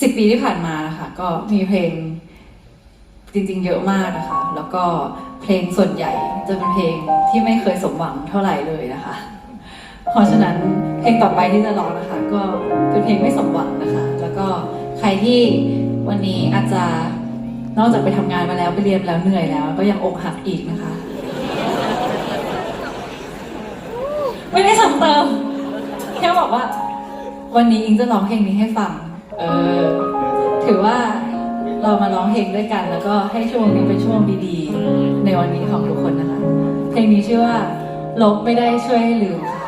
สิบปีที่ผ่านมานะคะก็มีเพลงจริงๆ เยอะมากนะคะ แล้วก็เพลงส่วนใหญ่จะเป็นเพลงที่ไม่เคยสมหวังเท่าไหร่เลยนะคะ เพราะฉะนั้นเพลงต่อไปที่จะร้องนะคะ ก็เป็นเพลงไม่สมหวังนะคะ แล้วก็ใครที่วันนี้อาจจะนอกจากไปทำงานมาแล้วไปเรียนมาแล้วเหนื่อยแล้ว ก็ยังอกหักอีกนะคะ ไม่ได้ซ้ำเติมแค่บอกว่า วันนี้อิงจะร้องเพลงนี้ให้ฟัง เออถือว่าเรามาร้องเพลงด้วยกัน แล้วก็ให้ช่วงนี้เป็นช่วงดีๆ ในวันนี้ของทุกคนนะคะ เพลงนี้ชื่อว่าลบไม่ได้ช่วยให้ลืมค่ะ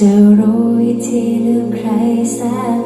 จะรู้วิธีลืมใครสัก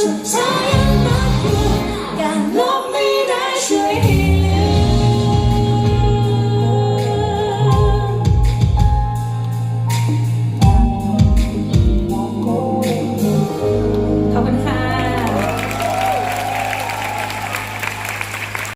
such.